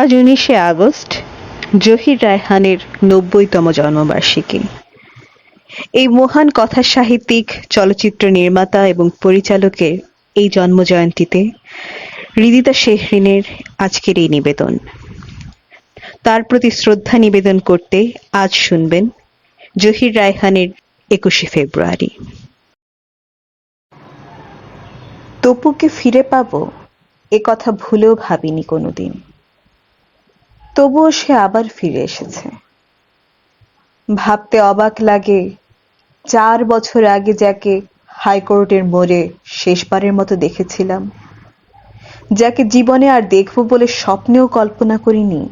আজ উনিশে আগস্ট, জহির রায়হানের নব্বইতম জন্মবার্ষিকী। এই মহান কথা সাহিত্যিক চলচ্চিত্র নির্মাতা এবং পরিচালকের এই জন্মজয়ন্তীতে হৃদিতা শেহরিনের আজকের এই নিবেদন। তার প্রতি শ্রদ্ধা নিবেদন করতে আজ শুনবেন জহির রায়হানের একুশে ফেব্রুয়ারি। তপুকে ফিরে পাবো, এ কথা ভুলেও ভাবিনি কোনোদিন। তবুও সে আবার ফিরে এসেছে। ভাবতে অবাক লাগে, চার বছর আগে যাকে হাইকোর্টের মোড়ে শেষবারের মতো দেখেছিলাম, যাকে জীবনে আর দেখব বলে স্বপ্নেও কল্পনা করিনি,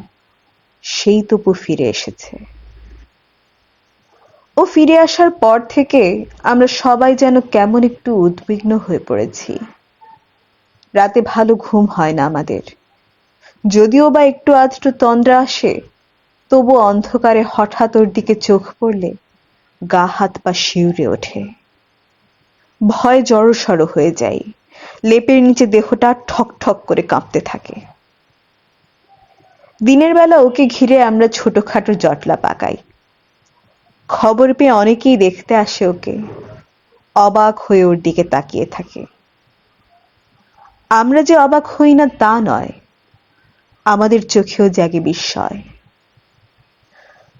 সেই তবু ফিরে এসেছে। ও ফিরে আসার পর থেকে আমরা সবাই যেন কেমন একটু উদ্বিগ্ন হয়ে পড়েছি। রাতে ভালো ঘুম হয় না আমাদের। যদিও বা একটু আধটু তন্দ্রা আসে, তবু অন্ধকারে হঠাৎ ওর দিকে চোখ পড়লে গা হাত পা শিউরে ওঠে। ভয় জড়সড় হয়ে যাই লেপের নিচে দেহটা ঠক ঠক করে কাঁপতে থাকে। দিনের বেলা ওকে ঘিরে আমরা ছোটখাটো জটলা পাকাই। খবর পেয়ে অনেকেই দেখতে আসে ওকে, অবাক হয়ে ওর দিকে তাকিয়ে থাকে। আমরা যে অবাক হই না তা নয় আমাদের চোখেও জাগে বিস্ময়।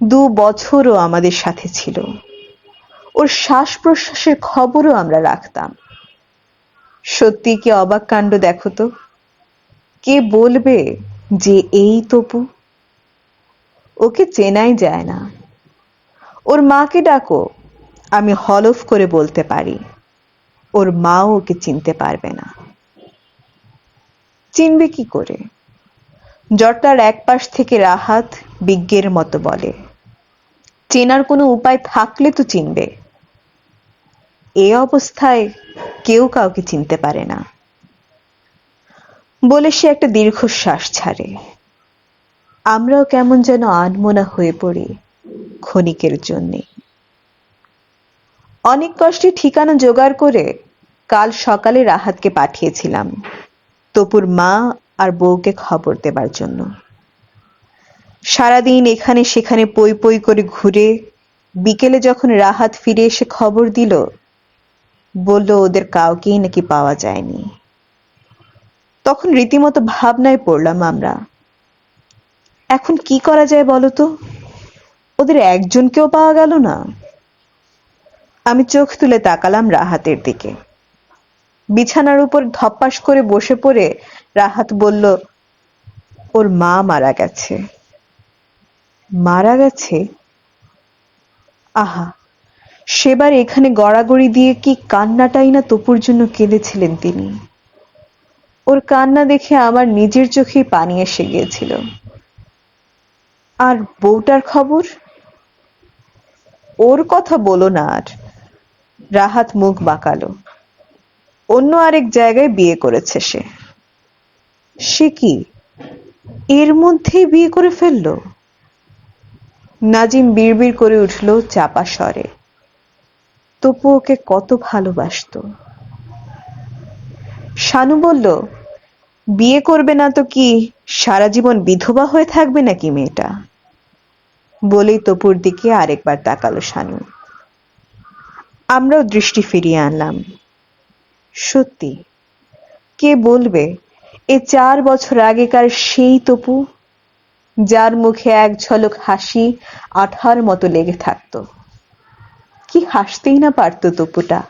দু বছরও আমাদের সাথে ছিল। ওর শ্বাস প্রশ্বাসের খবরও আমরা রাখতাম। সত্যি কি অবাক কাণ্ড দেখো তো? কে বলবে যে এই তপু? ওকে চেনাই যায় না। ওর মাকে ডাকো, আমি হলফ করে বলতে পারি। ওর মাও ওকে চিনতে পারবে না। চিনবে কি করে? জটলার এক পাশ থেকে রাহাত বিজ্ঞের মতো বলে। চেনার কোনো উপায় থাকলে তো চিনবে। এ অবস্থায় কেউ কাউকে চিনতে পারে না। বলে সে একটা দীর্ঘশ্বাস ছাড়ে। আমরাও কেমন যেন আনমোনা হয়ে পড়ি ক্ষণিকের জন্যে। অনেক কষ্টে ঠিকানা জোগাড় করে কাল সকালে রাহাতকে পাঠিয়েছিলাম। তপুর মা আর বউকে খবর দেবার জন্য। সারাদিন এখানে সেখানে পই পই করে ঘুরে, বিকেলে যখন রাহাত ফিরে এসে খবর দিল, বলল ওদের কাউকেই নাকি পাওয়া যায়নি। তখন রীতিমতো ভাবনায় পড়লাম আমরা। এখন কি করা যায় বলতো ওদের একজনকেও পাওয়া গেল না। আমি চোখ তুলে তাকালাম রাহাতের দিকে। বিছানার উপর ধপাস করে বসে পড়ে রাহাত বলল, ওর মা মারা গেছে। মারা গেছে? আহা, সেবার এখানে গড়াগড়ি দিয়ে কি কান্নাটাই না তপুর জন্য কেঁদেছিলেন তিনি। ওর কান্না দেখে আমার নিজের চোখেই পানি এসে গিয়েছিল। আর বউটার খবর? ওর কথা বলো না আর। রাহাত মুখ বাঁকালো। অন্য আরেক জায়গায় বিয়ে করেছে সে। সে কি? এর মধ্যেই বিয়ে করে ফেলল? নাজিম বিড়বিড় করে উঠল চাপা স্বরে। তপু ওকে কত ভালোবাসত। শানু বলল, বিয়ে করবে না তো কি সারা জীবন বিধবা হয়ে থাকবে নাকি মেয়েটা? বলেই তপুর দিকে আরেকবার তাকালো শানু। আমরাও দৃষ্টি ফিরিয়ে আনলাম। সত্যি, কে বলবে এ চার বছর আগেকার সেই তপু, যার মুখে এক ঝলক হাসি আঠার মতো লেগে থাকতো। কি হাসতেই না পারতো তপুটা।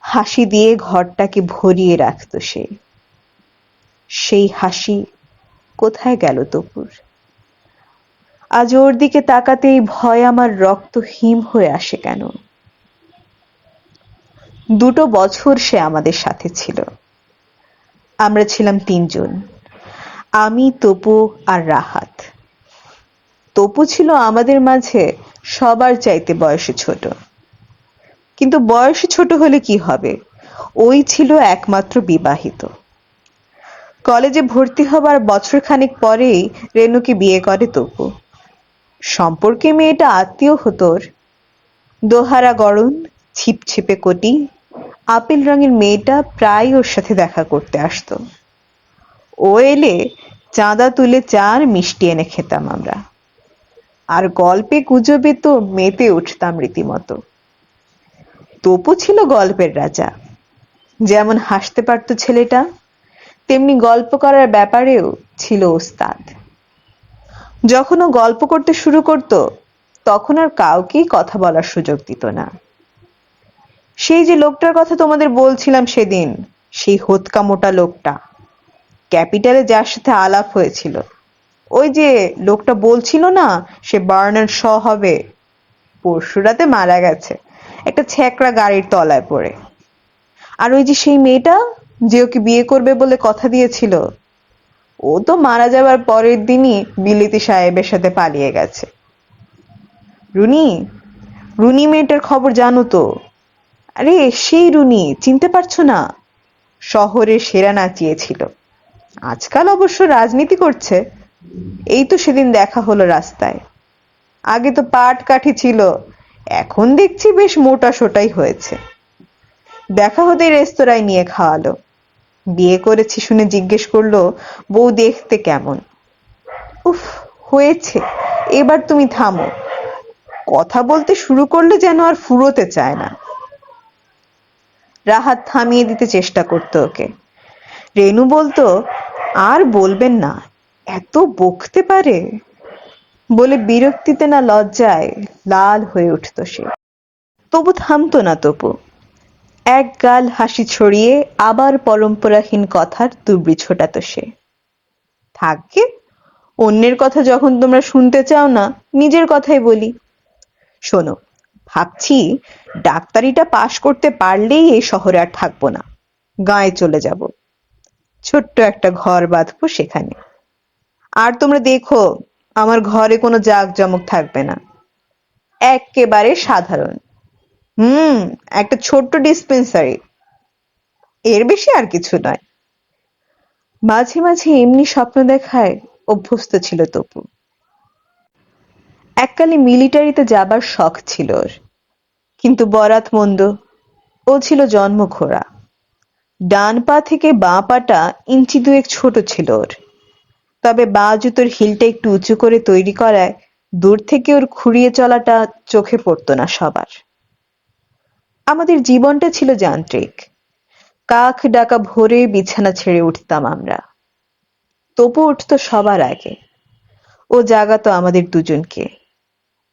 হাসি দিয়ে ঘরটাকে ভরিয়ে রাখতো সে। সেই হাসি কোথায় গেল তপুর? আজ ওর দিকে তাকাতেই ভয় আমার রক্ত হিম হয়ে আসে কেন? দুটো বছর সে আমাদের সাথে ছিল। আমরা ছিলাম তিনজন। আমি, তপু আর রাহাত। তপু ছিল আমাদের মাঝে সবার চাইতে বয়সে ছোট। কিন্তু বয়সে ছোট হলে কি হবে? ওই ছিল একমাত্র বিবাহিত। কলেজে ভর্তি হবার বছর খানিক পরেই রেনুকে বিয়ে করে তপু। সম্পর্কে মেয়েটা আত্মীয় হতোর। দোহারা গড়ন, ছিপছিপে কোটি আপেল রঙের মেয়েটা প্রায় ওর সাথে দেখা করতে আসতো। ও এলে চাঁদা তুলে চার মিষ্টি এনে খেতাম আমরা। আর গল্পে গুজবে তো মেতে উঠতাম রীতিমতো। তপু ছিল গল্পের রাজা। যেমন হাসতে পারত ছেলেটা, তেমনি গল্প করার ব্যাপারেও ছিল ওস্তাদ। যখন ও গল্প করতে শুরু করত, তখন আর কাউকেই কথা বলার সুযোগ দিত না। সেই যে লোকটার কথা তোমাদের বলছিলাম সেদিন, সেই হোতকা মোটা লোকটা। ক্যাপিটালে যার সাথে আলাপ হয়েছিল। ওই যে লোকটা বলছিল না, সে বার্নার শ হবে। পরশু রাতে মারা গেছে। একটা ছ্যাকড়া গাড়ির তলায় পড়ে। আর ওই যে সেই মেয়েটা, যে ওকে বিয়ে করবে বলে কথা দিয়েছিল, ও তো মারা যাবার পরের দিনই বিলিতি সাহেবের সাথে পালিয়ে গেছে। রুনি রুনি মেয়েটার খবর জানো তো? আরে, সেই রুনি, চিনতে পারছ না? শহরে সেরা নাচিয়েছিল আজকাল অবশ্য রাজনীতি করছে। এই তো সেদিন দেখা হলো রাস্তায়। আগে তো পাট কাঠি ছিল, এখন দেখছি বেশ মোটা সোটাই হয়েছে। দেখা হতে রেস্তোরাঁয় নিয়ে খাওয়ালো। বিয়ে করেছি শুনে জিজ্ঞেস করল, বউ দেখতে কেমন? উফ, হয়েছে। এবার তুমি থামো। কথা বলতে শুরু করলে যেন আর ফুরোতে চায় না। রাহাত থামিয়ে দিতে চেষ্টা করতো ওকে। রেনু বলতো, আর বলবেন না, এত বকতে পারে? বলে বিরক্তিতে না লজ্জায় লাল হয়ে উঠত সে। তবু থামতো না তপু। এক গাল হাসি ছড়িয়ে আবার পরম্পরাহীন কথার তুবড়ি ছোটাত সে। থাকবে অন্যের কথা যখন তোমরা শুনতে চাও না, নিজের কথাই বলি। শোনো ভাবছি ডাক্তারিটা পাশ করতে পারলেই এই শহরে আর থাকব না। গায়ে চলে যাব। ছোট্ট একটা ঘর বাঁধবো সেখানে। আর তোমরা দেখো, আমার ঘরে কোনো জাঁকজমক থাকবে না। একেবারে সাধারণ। হুম, একটা ছোট্ট ডিসপেন্সারি। এর বেশি আর কিছু নয়। মাঝে মাঝে এমনি স্বপ্ন দেখায় অভ্যস্ত ছিল তপু এককালে মিলিটারিতে যাবার শখ ছিল ওর। কিন্তু বরাত মন্দ, ও ছিল জন্ম ঘোড়া ডান পা থেকে বাঁ পাটা ইঞ্চি দুয়েক ছোট ছিল ওর। তবে বা জুতোর হিলটা একটু উঁচু করে তৈরি করায় দূর থেকে ওর খুঁড়িয়ে চলাটা চোখে পড়তো না সবার। আমাদের জীবনটা ছিল যান্ত্রিক। কাক ডাকা ভোরে বিছানা ছেড়ে উঠতাম আমরা। তবু উঠতো সবার আগে। ও জাগাতো আমাদের দুজনকে।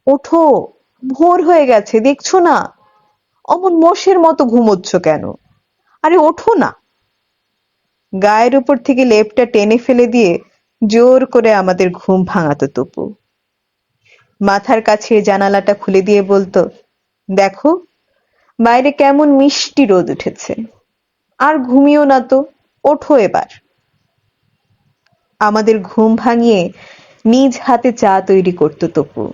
ওঠো, ভোর হয়ে গেছে, দেখছ না? অমন মোষের মতো ঘুমোচ্ছ কেন? আরে ওঠো না। গায়ের উপর থেকে লেপটা টেনে ফেলে দিয়ে জোর করে আমাদের ঘুম ভাঙাতো তপু। মাথার কাছে জানালাটা খুলে দিয়ে বলতো, দেখো, বাইরে কেমন মিষ্টি রোদ উঠেছে। আর ঘুমিও না তো, ওঠো এবার। আমাদের ঘুম ভাঙিয়ে নিজ হাতে চা তৈরি করতো তপু।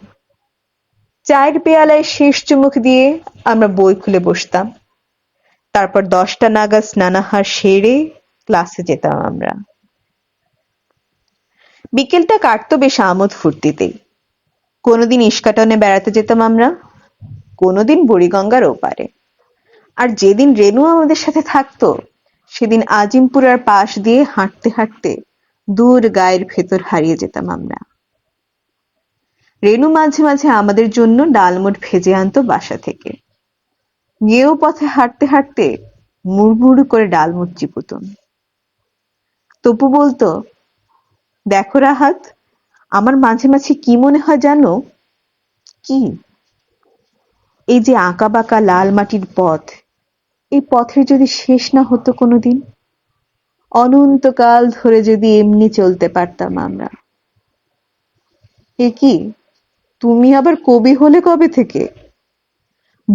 চায়ের পেয়ালায় শেষ চুমুক দিয়ে আমরা বই খুলে বসতাম। তারপর দশটা নাগাদ স্নানাহার সেরে ক্লাসে যেতাম আমরা। বিকেলটা কাটতো বেশ আমোদ ফুর্তিতেই। কোনোদিন ইস্কাটনে বেড়াতে যেতাম আমরা, কোনোদিন বুড়িগঙ্গার ওপারে। আর যেদিন রেনু আমাদের সাথে থাকতো, সেদিন আজিমপুরার পাশ দিয়ে হাঁটতে হাঁটতে দূর গায়ের ভেতর হারিয়ে যেতাম আমরা। রেনু মাঝে মাঝে আমাদের জন্য ডালমুট ভেজে আনতো বাসা থেকে। গিয়েও পথে হাঁটতে হাঁটতে মুড়মুড় করে ডালমুট চিপুতম তপু বলতো, দেখো রাহাত, আমার মাঝে মাঝে কি মনে হয় জানো? কি? এই যে আঁকা বাঁকা লাল মাটির পথ, এই পথের যদি শেষ না হতো কোনোদিন, অনন্তকাল ধরে যদি এমনি চলতে পারতাম আমরা। এ কি? তুমি আবার কবি হলে কবে থেকে?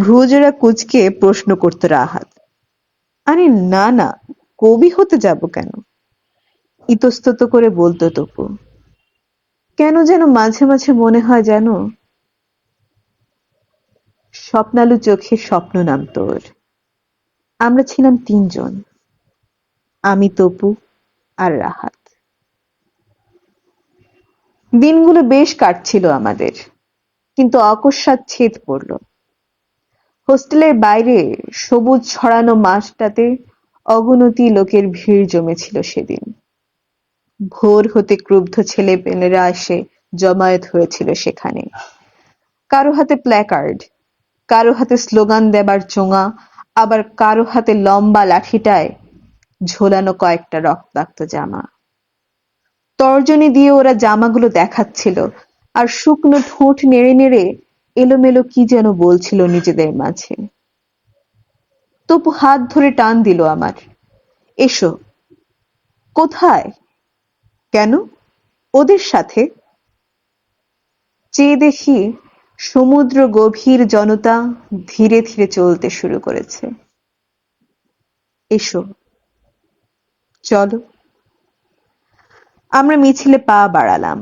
ভ্রুজোড়া কুচকে প্রশ্ন করতো রাহাত। আরে না না, কবি হতে যাব কেন? ইতস্তত করে বলতো তপু, কেন যেন মাঝে মাঝে মনে হয় যেন স্বপ্নালু চোখে স্বপ্ন নাম তোর। আমরা ছিলাম তিনজন, আমি, তপু আর রাহাত। দিনগুলো বেশ কাটছিল আমাদের। কিন্তু অকস্মাৎ ছেদ পড়ল। হোস্টেলের বাইরে সবুজ ছড়ানো মাঠটাতে অগণতি লোকের ভিড় জমেছিল সেদিন। ভোর হতে ক্রুব্ধ ছেলেপেলেরা এসে জমায়েত হয়েছিল সেখানে। কারও হাতে প্ল্যাকার্ড কারও হাতে স্লোগান দেবার চোঙা, আবার কারও হাতে লম্বা লাঠিটায় ঝোলানো কয়েকটা রক্তাক্ত জামা। তর্জনী দিয়ে ওরা জামাগুলো দেখাচ্ছিল আর শুকনো ঠোঁট নেড়ে নেড়ে এলোমেলো কি যেন বলছিল নিজেদের মাঝে। তপু হাত ধরে টান দিল আমার। এসো। কোথায়? কেন? ওদের সাথে? চেয়ে দেখি সমুদ্র গভীর জনতা ধীরে ধীরে চলতে শুরু করেছে। এসো। চলো। আমরা মিছিলে পা বাড়ালাম।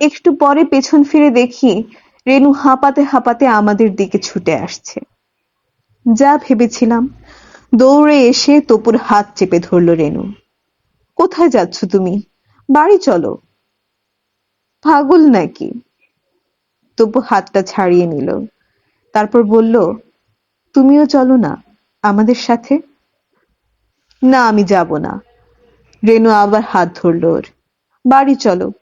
একটু পরে পেছন ফিরে দেখি রেনু হাঁপাতে হাঁপাতে আমাদের দিকে ছুটে আসছে। যা ভেবেছিলাম। দৌড়ে এসে তপুর হাত চেপে ধরল রেনু কোথায় যাচ্ছ তুমি? বাড়ি চলো। পাগল নাকি? তপু হাতটা ছাড়িয়ে নিল। তারপর বলল, তুমিও চলো না আমাদের সাথে? না, আমি যাব না। রেনু আবার হাত ধরল ওর। বাড়ি চলো।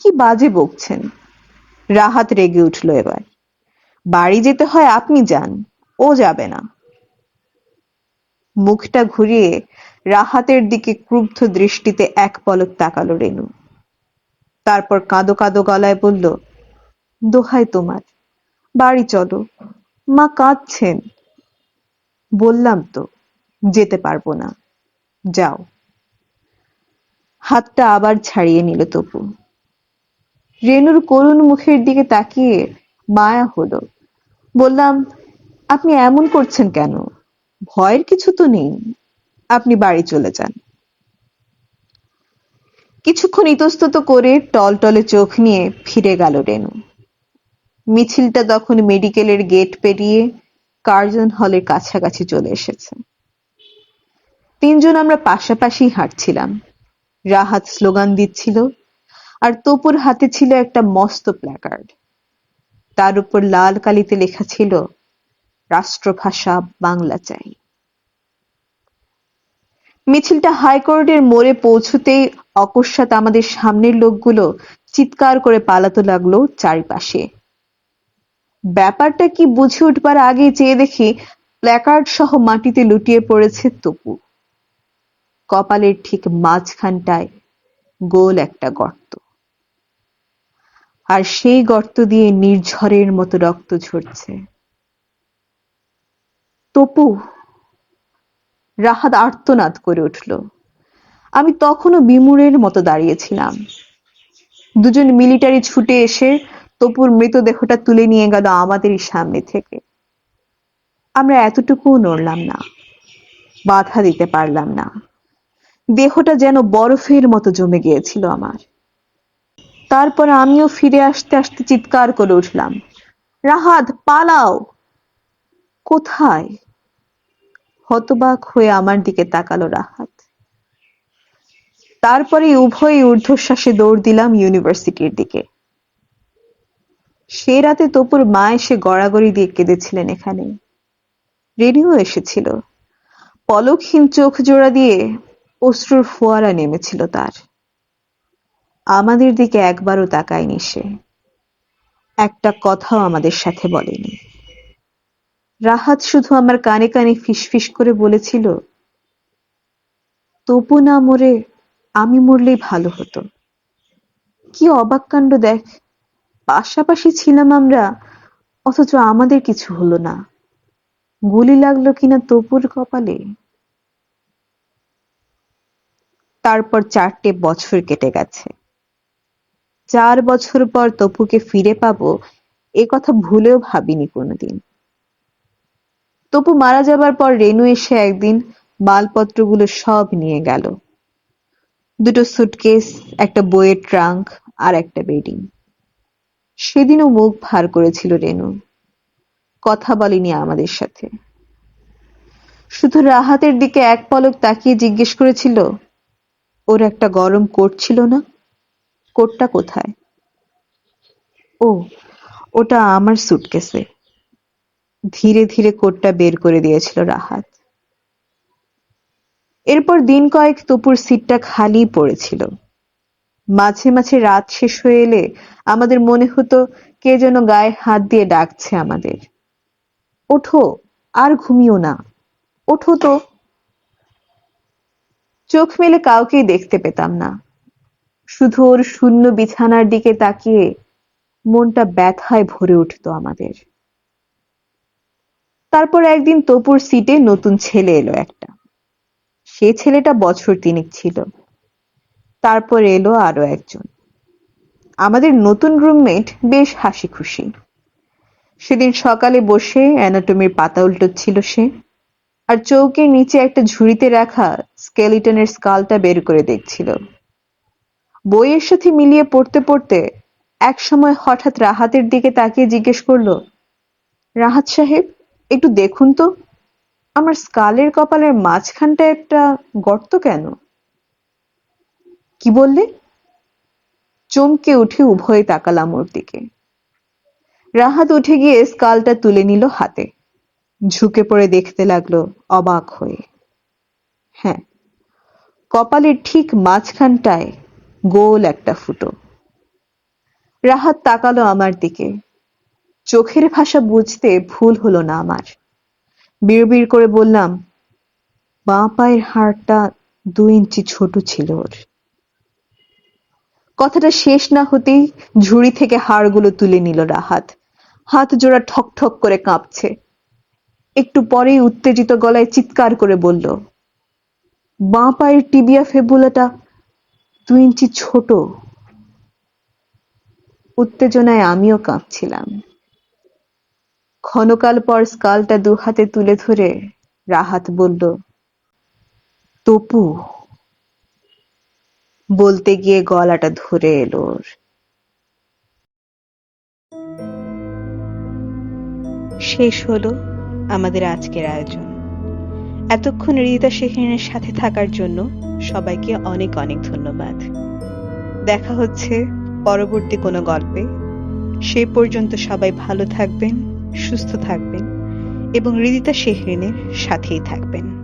কি বাজে বকছেন? রাহাত রেগে উঠল এবার। বাড়ি যেতে হয় আপনি যান, ও যাবে না। মুখটা ঘুরিয়ে রাহাতের দিকে ক্রুব্ধ দৃষ্টিতে এক পলক তাকালো রেনু। তারপর কাঁদো কাঁদো গলায় বলল, দোহাই তোমার, বাড়ি চলো, মা কাঁদছেন। বললাম তো, যেতে পারব না, যাও। হাতটা আবার ছাড়িয়ে নিল তপু। রেনুর করুণ মুখের দিকে তাকিয়ে মায়া হলো। বললাম, আপনি এমন করছেন কেন? ভয়ের কিছু তো নেই। আপনি বাড়ি চলে যান। কিছুক্ষণ ইতস্তত করে টলটলে চোখ নিয়ে ফিরে গেল রেনু। মিছিলটা তখন মেডিকেলের গেট পেরিয়ে কার্জন হলের কাছাকাছি চলে এসেছে। তিনজন আমরা পাশাপাশি হাঁটছিলাম। রাহাত স্লোগান দিচ্ছিল আর তপুর হাতে ছিল একটা মস্ত প্ল্যাকার্ড তার উপর লাল কালিতে লেখা ছিল, রাষ্ট্রভাষা বাংলা চাই। মিছিলটা হাইকোর্টের মোড়ে পৌঁছতেই অকস্মাৎ আমাদের সামনের লোকগুলো চিৎকার করে পালাতে লাগল চারিপাশে। ব্যাপারটা কি বুঝে উঠবার আগে চেয়ে দেখি প্ল্যাকার্ড সহ মাটিতে লুটিয়ে পড়েছে তপু। কপালের ঠিক মাঝখানটায় গোল একটা গর্ত। আর সেই গর্ত দিয়ে নির্ঝরের মতো রক্ত ঝরছে। তপু, রাহাত আর্তনাদ করে উঠল। আমি তখনও বিমূঢ়ের মতো দাঁড়িয়েছিলাম। দুজন মিলিটারি ছুটে এসে তপুর মৃতদেহটা তুলে নিয়ে গেল আমাদেরই সামনে থেকে। আমরা এতটুকুও নড়লাম না, বাধা দিতে পারলাম না। দেহটা যেন বরফের মতো জমে গিয়েছিল আমার। তারপর আমিও ফিরে আসতে আসতে চিৎকার করে উঠলাম। রাহাত, পালাও। কোথায়? হতবাক হয়ে আমার দিকে তাকালো রাহাত। তারপরে উভয়ই ঊর্ধ্বশ্বাসে দৌড় দিলাম ইউনিভার্সিটির দিকে। সে রাতে তপুর মা এসে গড়াগড়ি দিয়ে কেঁদেছিলেন এখানে। রেডিও এসেছিল। পলকহীন চোখ জোড়া দিয়ে অশ্রুর ফোয়ারা নেমেছিল তার। আমাদের দিকে একবারও তাকায়নি সে। একটা কথাও আমাদের সাথে বলেনি। রাহাত শুধু আমার কানে কানে ফিসফিস করে বলেছিল তপু না মরে আমি মরলেই ভালো হতো। কি অবাক কাণ্ড দেখ, পাশাপাশি ছিলাম আমরা, অথচ আমাদের কিছু হলো না। গুলি লাগল কিনা তপুর কপালে। তারপর চারটে বছর কেটে গেছে। চার বছর পর তপুকে ফিরে পাবো, এ কথা ভুলেও ভাবিনি কোনোদিন। তপু মারা যাবার পর রেনু এসে একদিন মালপত্রগুলো সব নিয়ে গেল। দুটো সুটকেস একটা বইয়ের ট্রাঙ্ক আর একটা বেডিং সেদিনও মুখ ভার করেছিল রেনু। কথা বলেনি আমাদের সাথে। শুধু রাহাতের দিকে এক পলক তাকিয়ে জিজ্ঞেস করেছিল, ওর একটা গরম কোট ছিল না? কোটটা কোথায়? ও, ওটা আমার সুটকেসে ধীরে ধীরে কোটটা বের করে দিয়েছিল রাহাত। এরপর দিন কয়েক তপুর সিটটা খালি পড়েছিল। মাঝে মাঝে রাত শেষ হয়ে এলে আমাদের মনে হতো কে যেন গায়ে হাত দিয়ে ডাকছে আমাদের। ওঠো, আর ঘুমিও না। ওঠো তো। চোখ মেলে কাউকেই দেখতে পেতাম না। শুধু ওর শূন্য বিছানার দিকে তাকিয়ে মনটা ব্যথায় ভরে উঠত আমাদের। তারপর একদিন তপুর সিটে নতুন ছেলে এলো একটা। সে ছেলেটা বছর তিনেক ছিল। তারপর এলো আরও একজন। আমাদের নতুন রুমমেট বেশ হাসি খুশি সেদিন সকালে বসে অ্যানাটমির পাতা উল্টোচ্ছিল সে, আর চৌকির নিচে একটা ঝুড়িতে রাখা স্কেলিটনের স্কালটা বের করে দেখছিল। বইয়ের সাথে মিলিয়ে পড়তে পড়তে এক সময় হঠাৎ রাহাতের দিকে তাকিয়ে জিজ্ঞেস করল, রাহাত সাহেব, একটু দেখুন তো, আমার স্কালের কপালের মাঝখানটা একটা গর্ত কেন? কি বললে? চমকে উঠে উভয়ে তাকালাম ওর দিকে। রাহাত উঠে গিয়ে স্কালটা তুলে নিল হাতে। ঝুঁকে পড়ে দেখতে লাগল, অবাক হয়ে। হ্যাঁ কপালের ঠিক মাঝখানটায় গোল একটা ফুটো। রাহাত তাকালো আমার দিকে। চোখের ভাষা বুঝতে ভুল হলো না আমার। বিড়বিড় করে বললাম বাঁ পায়ের হাড়টা দু ইঞ্চি ছোট ছিল ওর। কথাটা শেষ না হতেই ঝুড়ি থেকে হাড়গুলো তুলে নিল রাহাত। হাত জোড়া ঠক ঠক করে কাঁপছে। একটু পরেই উত্তেজিত গলায় চিৎকার করে বলল বাঁ পায়ের টিবিয়া ফেবুলাটা দু ইঞ্চি ছোট। উত্তেজনায় আমিও কাঁপছিলাম। ক্ষণকাল পর স্কালটা দু হাতে তুলে ধরে রাহাত বলল, তপু, বলতে গিয়ে গলাটা ধরে এলো শেষ হলো আমাদের আজকের আয়োজন। এতক্ষণ রিদিতা সেখানের সাথে থাকার জন্য সবাইকে অনেক অনেক ধন্যবাদ। দেখা হচ্ছে পরবর্তী কোনো গল্পে। সে পর্যন্ত সবাই ভালো থাকবেন, সুস্থ থাকবেন এবং রিদিতা শেহরিনের সাথেই থাকবেন।